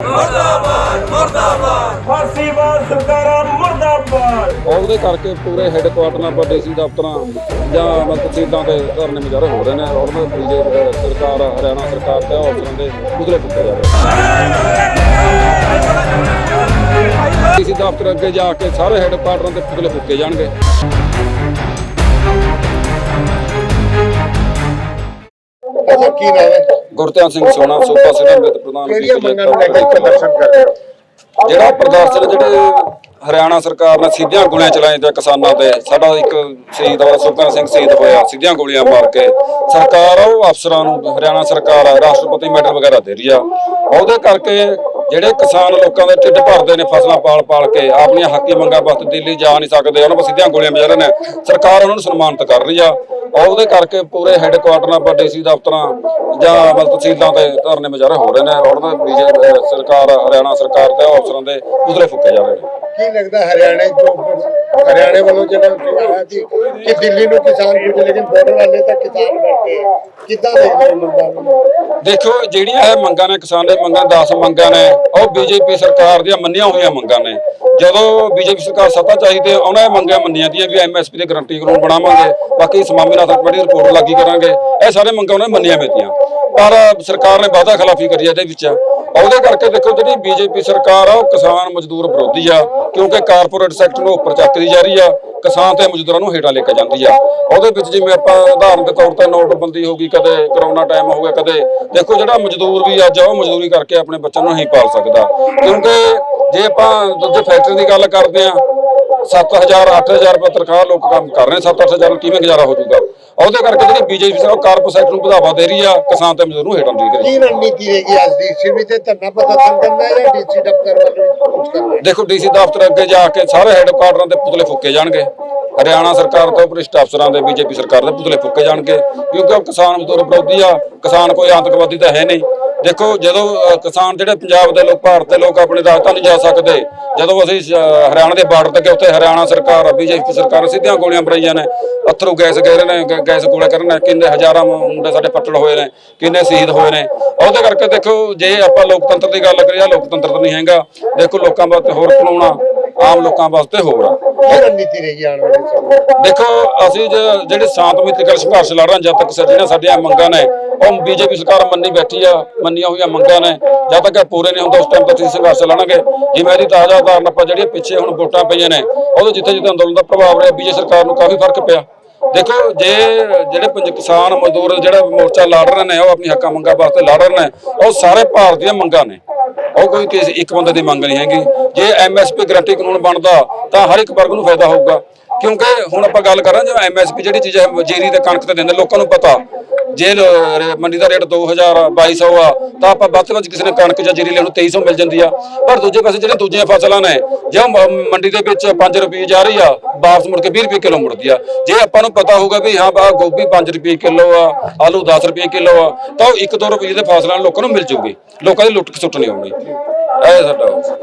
ਮੁਰਦਾਬਾਦ ਮੁਰਦਾਬਾਦ। ਫਾਸੀਵਾਦ ਸਰਕਾਰਾਂ ਮੁਰਦਾਬਾਦ। ਉਹਦੇ ਕਰਕੇ ਪੂਰੇ ਹੈੱਡਕੁਆਟਰਾਂ ਪਰ ਡੀਸੀ ਦਫ਼ਤਰਾਂ ਜਾਂ ਮਤਲਬ ਤਹਿਸੀਲਾਂ ਤੇ ਧਰਨੇ ਮੁਜ਼ਾਹਰੇ ਹੋ ਰਹੇ ਨੇ ਔਰ ਉਹਦੇ ਬੀਜੇਪੀ ਸਰਕਾਰ ਹਰਿਆਣਾ ਸਰਕਾਰ ਤੇ ਅਫਸਰਾਂ ਦੇ ਪੁਤਲੇ ਫੁੱਕੇ ਜਾ ਰਹੇ ਡੀਸੀ ਦਫ਼ਤਰ ਅੱਗੇ ਜਾ ਕੇ ਸਾਰੇ ਹੈੱਡਕੁਆਟਰਾਂ ਤੇ ਪੁਤਲੇ ਫੁੱਕੇ ਜਾਣਗੇ। ਅੱਛਾ ਕੀ ਨਾਮ ਹੈ ਗੁਰਧਿਆਨ ਸਿੰਘ ਸੋਨਾ ਸੂਬਾ ਸਿਟੀ ਮੀਤ ਪ੍ਰਧਾਨ ਕਿਹੜੀਆਂ ਬੀਜੇਪੀ ਮੰਗਾਂ ਨੂੰ? ਲੈ ਕੇ ਪ੍ਰਦਰਸ਼ਨ ਕਰ ਰਹੇ ਹੋ। ਜਿਹੜਾ ਪ੍ਰਦਰਸ਼ਨ ਜਿਹੜੇ ਹਰਿਆਣਾ ਸਰਕਾਰ ਨੇ ਸਿੱਧੀਆਂ ਗੋਲੀਆਂ ਚਲਾਈਆਂ ਤੇ ਕਿਸਾਨਾਂ ਤੇ ਸਾਡਾ ਇੱਕ ਸ਼ਹੀਦ ਹੋਇਆ ਸੁਖਨ ਸਿੰਘ ਸ਼ਹੀਦ ਹੋਇਆ ਸਿੱਧੀਆਂ ਗੋਲੀਆਂ ਮਾਰ ਕੇ। ਸਰਕਾਰ ਉਹ ਅਫਸਰਾਂ ਨੂੰ ਹਰਿਆਣਾ ਸਰਕਾਰ ਆ ਰਾਸ਼ਟਰਪਤੀ ਮੈਡਲ ਵਗੈਰਾ ਦੇ ਰਹੀ ਆ। ਉਹਦੇ ਕਰਕੇ ਜਿਹੜੇ ਕਿਸਾਨ ਲੋਕਾਂ ਦੇ ਢਿੱਡ ਭਰਦੇ ਨੇ ਫਸਲਾਂ ਪਾਲ ਪਾਲ ਕੇ ਆਪਣੀਆਂ ਹੱਕੀ ਮੰਗਾਂ ਵਾਸਤੇ ਦਿੱਲੀ ਜਾ ਨਹੀਂ ਸਕਦੇ ਉਹਨਾਂ 'ਤੇ ਸਿੱਧੀਆਂ ਗੋਲੀਆਂ ਮਾਰ ਰਹੇ ਨੇ। ਸਰਕਾਰ ਉਹਨਾਂ ਨੂੰ ਸਨਮਾਨਿਤ ਕਰ ਰਹੀ ਆ। ਉਹਦੇ ਕਰਕੇ ਪੂਰੇ ਹੈੱਡਕੁਆਟਰਾਂ ਪਰ ਡੀਸੀ ਦਫ਼ਤਰਾਂ ਜਾਂ ਮਤਲਬ ਤਹਿਸੀਲਾਂ ਤੇ ਧਰਨੇ ਮੁਜ਼ਾਹਰੇ ਹੋ ਰਹੇ ਨੇ। ਉਹਨਾਂ ਦੇ ਬੀਜੇਪੀ ਸਰਕਾਰ ਹਰਿਆਣਾ ਸਰਕਾਰ ਤੇ ਅਫਸਰਾਂ ਦੇ ਪੁਤਲੇ ਫੁੱਕੇ ਜਾ ਰਹੇ ਨੇ। ਕੀ ਲੱਗਦਾ ਹਰਿਆਣੇ ਤੋਂ ਹਰਿਆਣੇ ਵੱਲੋਂ ਜਿਹੜਾ ਕਿਹਾ ਸੀ ਕਿ ਦਿੱਲੀ ਨੂੰ ਕਿਸਾਨ ਪੁੱਜੇ ਲੇਕਿਨ ਬਾਰਡਰ ਵਾਲੇ ਤਾਂ ਕਿਸਾਨ ਬੈਠੇ। ਕਿੱਦਾਂ ਦੇਖਦੇ ਮੰਗਾਂ ਦੇਖੋ ਜਿਹੜੀਆਂ ਇਹ ਮੰਗਾਂ ਨੇ ਕਿਸਾਨ ਦੇ ਮੰਗਾਂ 10 ਮੰਗਾਂ ਨੇ ਉਹ ਬੀਜੇਪੀ ਸਰਕਾਰ ਦੀਆਂ ਮੰਨੀਆਂ ਹੋਈਆਂ ਮੰਗਾਂ ਨੇ। ਜਦੋਂ ਬੀਜੇਪੀ ਸਰਕਾਰ ਸੱਤਾ ਚਾਹੀਦੀ ਉਹਨਾਂ ਇਹ ਮੰਗਾਂ ਮੰਨੀਆਂ ਦੀਆਂ ਵੀ ਐਮਐਸਪੀ ਦੇ ਗਰੰਟੀ ਕਾਨੂੰਨ ਬਣਾਵਾਂਗੇ, ਬਾਕੀ ਸਮਾਮੀਨਾਥ ਕਮੇਟੀ ਦੀ ਰਿਪੋਰਟ ਲਾਗੀ ਕਰਾਂਗੇ। ਇਹ ਸਾਰੇ ਮੰਗਾਂ ਉਹਨਾਂ ਨੇ ਮੰਨੀਆਂ ਮੇਤੀਆਂ ਪਰ ਸਰਕਾਰ ਨੇ ਵਾਅਦਾ ਖਿਲਾਫੀ ਕਰੀ ਇਹਦੇ ਵਿੱਚ। ਉਹਦੇ ਕਰਕੇ ਦੇਖੋ ਜਿਹੜੀ ਬੀਜੇਪੀ ਸਰਕਾਰ ਆ, ਉਹ ਕਿਸਾਨ ਮਜ਼ਦੂਰ ਵਿਰੋਧੀ ਆ, ਕਿਉਂਕਿ ਕਾਰਪੋਰੇਟ ਸੈਕਟਰ ਨੂੰ ਉੱਪਰ ਚੱਕਦੀ ਜਾ ਰਹੀ ਆ, ਕਿਸਾਨ ਤੇ ਮਜ਼ਦੂਰਾਂ ਨੂੰ ਹੇਠਾਂ ਲੈ ਕੇ ਜਾਂਦੀ ਆ। ਉਹਦੇ ਵਿੱਚ ਜਿਵੇਂ ਆਪਾਂ ਉਦਾਹਰਨ ਦੇ ਤੌਰ ਤੇ ਨੋਟਬੰਦੀ ਹੋ ਗਈ, ਕਦੇ ਕਰੋਨਾ ਟਾਈਮ ਹੋ ਗਿਆ, ਕਦੇ ਦੇਖੋ ਜਿਹੜਾ ਮਜ਼ਦੂਰ ਵੀ ਅੱਜ ਆ ਉਹ ਮਜ਼ਦੂਰੀ ਕਰਕੇ ਆਪਣੇ ਬੱਚਿਆਂ ਨੂੰ ਨਹੀਂ ਪਾਲ ਸਕਦਾ। ਕਿਉਂਕਿ ਜੇ ਆਪਾਂ ਦੁੱਧ ਫੈਕਟਰੀ ਦੀ ਗੱਲ ਕਰਦੇ ਆ 7000 8000 ਰੁਪਏ ਤਨਖਾਹ ਲੋਕ ਕੰਮ ਕਰ ਰਹੇ ਨੇ 7-8000 ਕਿਵੇਂ ਗੁਜ਼ਾਰਾ ਹੋ ਜਾਊਗਾ? ਉਹਦੇ ਕਰਕੇ ਜਿਹੜੀ ਬੀਜੇਪੀ ਸਰਕਾਰ ਕਾਰਪੋਰੇਟ ਸੈਕਟਰ ਨੂੰ ਵਧਾਵਾ ਦੇ ਰਹੀ ਆ ਕਿਸਾਨ ਤੇ ਮਜ਼ਦੂਰ ਨੂੰ ਹੇਠਾਂ ਦੀ ਕਰੀ ਕੀ ਰਣਨੀਤੀ ਰਹੇਗੀ ਅੱਜ ਦੀ ਸਿਵੀ ਤੇ ਧਰਨਾ ਪ੍ਰਦਰਸ਼ਨ ਕਰਨਾ ਹੈ ਜਾਂ ਡੀਸੀ ਦਫ਼ਤਰ ਵੱਲੋਂ ਦੇਖੋ ਡੀਸੀ ਦਫ਼ਤਰ ਅੱਗੇ ਜਾ ਕੇ ਸਾਰੇ ਹੈੱਡਕੁਆਟਰਾਂ ਦੇ ਪੁਤਲੇ ਫੁੱਕੇ ਜਾਣਗੇ। ਹਰਿਆਣਾ ਸਰਕਾਰ ਤੋਂ ਭ੍ਰਿਸ਼ਟ ਅਫਸਰਾਂ ਦੇ ਬੀਜੇਪੀ ਸਰਕਾਰ ਦੇ ਪੁਤਲੇ ਫੁੱਕੇ ਜਾਣਗੇ। ਕਿਉਂਕਿ ਉਹ ਕਿਸਾਨ ਮਜ਼ਦੂਰ ਵਿਰੋਧੀ ਆ ਕਿਸਾਨ ਕੋਈ ਆਤੰਕਵਾਦੀ ਤਾਂ ਹੈ ਨਹੀਂ। ਦੇਖੋ ਜਦੋਂ ਕਿਸਾਨ ਜਿਹੜੇ ਪੰਜਾਬ ਦੇ ਲੋਕ ਭਾਰਤ ਦੇ ਲੋਕ ਆਪਣੀ ਰਾਜਧਾਨੀ ਜਾ ਸਕਦੇ ਜਦੋਂ ਅਸੀਂ ਹਰਿਆਣਾ ਦੇ ਬਾਰਡਰ ਤੇ ਗਏ ਉੱਥੇ ਹਰਿਆਣਾ ਸਰਕਾਰ ਬੀਜੇਪੀ ਸਰਕਾਰ ਸਿੱਧੀਆਂ ਗੋਲੀਆਂ ਮਰਾਈਆਂ ਨੇ ਅਥਰੂ ਗੈਸ ਗਏ ਨੇ ਗ- ਗੈਸ ਗੋਲੇ ਕਰਨ ਨੇ ਕਿੰਨੇ ਹਜ਼ਾਰਾਂ ਮੁੰਡੇ ਸਾਡੇ ਪੱਟੜ ਹੋਏ ਨੇ ਕਿੰਨੇ ਸ਼ਹੀਦ ਹੋਏ ਨੇ ਉਹਦੇ ਕਰਕੇ ਦੇਖੋ ਜੇ ਆਪਾਂ ਲੋਕਤੰਤਰ ਦੀ ਗੱਲ ਕਰੀਏ ਲੋਕਤੰਤਰ ਤਾਂ ਨਹੀਂ ਹੈਗਾ ਦੇਖੋ ਲੋਕਾਂ ਵਾਸਤੇ ਹੋਰ ਕਾਨੂੰਨ ਆਮ ਲੋਕਾਂ ਵਾਸਤੇ ਹੋਰ ਆ ਕੀ ਰਣਨੀਤੀ ਰਹੇਗੀ ਆਉਣ ਵਾਲੇ? ਦੇਖੋ ਅਸੀਂ ਜਿਹੜੇ ਸ਼ਾਂਤਮਈ ਸੰਘਰਸ਼ ਲੜ ਰਹੇ ਹਾਂ ਜਦ ਤੱਕ ਜਿਹੜੀਆਂ ਸਾਡੀਆਂ ਮੰਗਾਂ ਨੇ ਉਹ ਬੀਜੇਪੀ ਸਰਕਾਰ ਮੰਨੀ ਬੈਠੀ ਆ, ਮੰਨੀਆਂ ਹੋਈਆਂ ਮੰਗਾਂ ਨੇ, ਜਦ ਤੱਕ ਇਹ ਪੂਰੇ ਨਹੀਂ ਹੁੰਦਾ, ਉਸ ਟਾਈਮ ਤੱਕ ਅਸੀਂ ਸੰਘਰਸ਼ ਲੜਾਂਗੇ ਜਿਵੇਂ ਇਹਦੀ ਤਾਜ਼ਾ ਉਦਾਹਰਨ ਆਪਾਂ ਜਿਹੜੀਆਂ ਪਿੱਛੇ ਹੁਣ ਵੋਟਾਂ ਪਈਆਂ ਨੇ, ਉਹਦੇ ਜਿੱਥੇ ਜਿੱਥੇ ਅੰਦੋਲਨ ਦਾ ਪ੍ਰਭਾਵ ਰਿਹਾ, ਬੀਜੇਪੀ ਸਰਕਾਰ ਨੂੰ ਕਾਫੀ ਫ਼ਰਕ ਪਿਆ। ਦੇਖੋ, ਜੇ ਜਿਹੜੇ ਪੰਜ ਕਿਸਾਨ ਮਜ਼ਦੂਰ, ਜਿਹੜਾ ਮੋਰਚਾ ਲੜ ਰਹੇ ਨੇ, ਉਹ ਆਪਣੀ ਹੱਕਾਂ ਮੰਗਾਂ ਵਾਸਤੇ ਲੜ ਰਹੇ ਨੇ, ਉਹ ਸਾਰੇ ਭਾਰਤ ਦੀਆਂ ਮੰਗਾਂ ਨੇ। ਉਹ ਕੋਈ ਕਿਸੇ ਇੱਕ ਬੰਦੇ ਦੀ ਮੰਗ ਨਹੀਂ ਹੈਗੀ। ਜੇ ਐਮਐਸਪੀ ਗਰੰਟੀ ਕਾਨੂੰਨ ਬਣਦਾ, ਤਾਂ ਹਰ ਇੱਕ ਵਰਗ ਨੂੰ ਫਾਇਦਾ ਹੋਊਗਾ। ਕਿਉਂਕਿ ਹੁਣ ਆਪਾਂ ਗੱਲ ਕਰਾਂ ਜਿਵੇਂ ਐਮਐਸਪੀ ਜਿਹੜੀ ਚੀਜ਼ ਹੈ, ਜੀਰੀ ਤੇ ਕਣਕ ਤੇ ਦਿੰਦੇ, ਲੋਕਾਂ ਨੂੰ ਪਤਾ, ਜੇ ਲ- ਮੰਡੀ ਦਾ ਰੇਟ 2000 2200 ਆ, ਤਾਂ ਆਪਾਂ ਵੱਧ ਤੋਂ ਵੱਧ ਕਿਸੇ ਨੇ ਕਣਕ ਜਾਂ ਜੀਰੀ ਲੈਣ ਨੂੰ 2300 ਮਿਲ ਜਾਂਦੀ ਆ। ਪਰ ਦੂਜੇ ਪਾਸੇ ਜਿਹੜੀਆਂ ਦੂਜੀਆਂ ਫਸਲਾਂ ਨੇ, ਜੇ ਉਹ ਮ- ਮੰਡੀ ਦੇ ਵਿੱਚ 5 ਰੁਪਏ ਜਾ ਰਹੀ ਆ, ਵਾਪਸ ਮੁੜ ਕੇ 20 ਰੁਪਏ ਕਿਲੋ ਮੁੜਦੀ ਆ। ਜੇ ਆਪਾਂ ਨੂੰ ਪਤਾ ਹੋਊਗਾ ਵੀ ਹਾਂ ਬਾ ਗੋਭੀ 5 ਰੁਪਏ ਕਿਲੋ ਆ, ਆਲੂ 10 ਰੁਪਏ ਕਿਲੋ ਆ, ਤਾਂ ਉਹ 1-2 ਰੁਪਏ ਦੇ ਫਸਲਾਂ ਲੋਕਾਂ ਨੂੰ ਮਿਲ ਜੂਗੀ। ਲੋਕਾਂ ਦੀ ਲੁੱਟ ਖਸੁੱਟ ਨਹੀਂ ਹੋਊਗੀ। ਇਹ ਸਾਡਾ